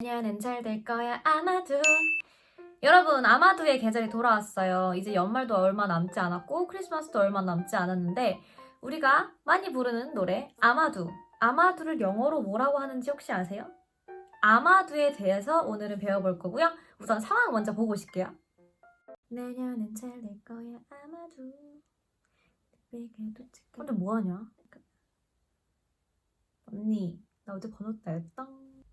내년엔 잘될 거야 아마도. 여러분 아마도의 계절이 돌아왔어요. 이제 연말도 얼마 남지 않았고 크리스마스도 얼마 남지 않았는데 우리가 많이 부르는 노래 아마두. 아마두를 영어로 뭐라고 하는지 혹시 아세요? 아마두에 대해서 오늘은 배워볼 거고요. 우선 상황 먼저 보고 오실게요. 내년엔 잘 될 거야 아마두. 근데 뭐하냐? 언니 나 어제 번호 따였다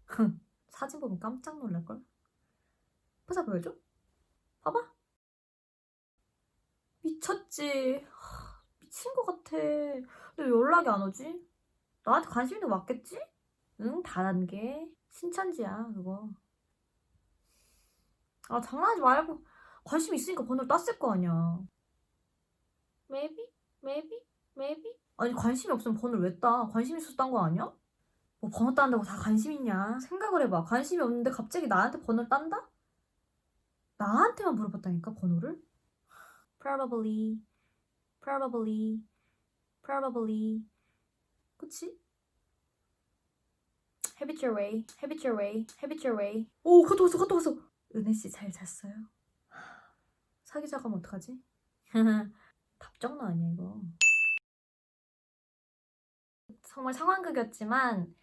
사진 보면 깜짝 놀랄걸? 포사 보여줘? 봐봐. 미쳤지. 하, 미친 것 같아. 왜 연락이 안 오지? 나한테 관심 있는 거 맞겠지? 응, 다단계. 신천지야, 그거. 아, 장난하지 말고. 관심 있으니까 번호를 땄을 거 아니야. Maybe? Maybe? Maybe? 아니, 관심이 없으면 번호를 왜 따? 관심 있어서 딴 거 아니야? 뭐 번호 딴다고 다 관심 있냐? 생각을 해봐. 관심이 없는데 갑자기 나한테 번호를 딴다? 나한테만 물어봤다니까 번호를? Probably, probably, probably. 그치? Have it your way, have it your way, have it your way. 오, 갔다 왔어, 갔다 왔어. 은혜 씨 잘 잤어요? 사귀자 가면 어떡하지? 답정너 아니야 이거. 정말 상황극이었지만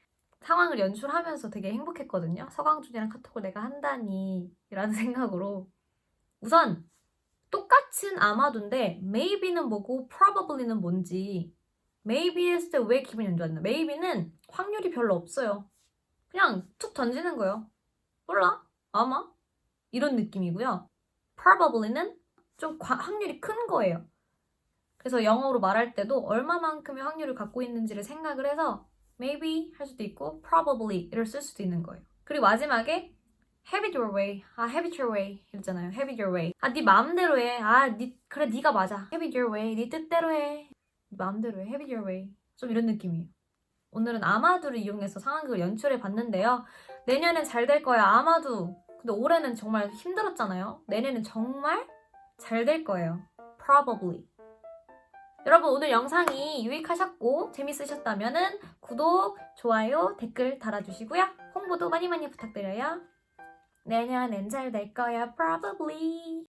상황을 연출하면서 되게 행복했거든요. 서광준이랑 카톡을 내가 한다니 라는 생각으로 우선 똑같은 아마도인데 maybe는 뭐고 probably는 뭔지 maybe 했을 때 왜 기분이 안 좋았나 maybe는 확률이 별로 없어요. 그냥 툭 던지는 거예요. 몰라 아마 이런 느낌이고요. probably는 좀 과- 확률이 큰 거예요. 그래서 영어로 말할 때도 얼마만큼의 확률을 갖고 있는지를 생각을 해서 maybe 할 수도 있고 probably를 쓸 수도 있는 거예요. 그리고 마지막에 have it your way. 아, have it your way. 이랬잖아요. have it your way. 아, 네 마음대로 해. 아, 네, 그래, 네가 맞아. have it your way. 네 뜻대로 해. 네 마음대로 해. have it your way. 좀 이런 느낌이에요. 오늘은 아마두를 이용해서 상황극을 연출해 봤는데요. 내년엔 잘 될 거야. 아마두. 근데 올해는 정말 힘들었잖아요. 내년엔 정말 잘 될 거예요. probably. 여러분 오늘 영상이 유익하셨고 재밌으셨다면 구독, 좋아요, 댓글 달아주시고요. 홍보도 많이 많이 부탁드려요. 내년엔 잘될 거야, probably.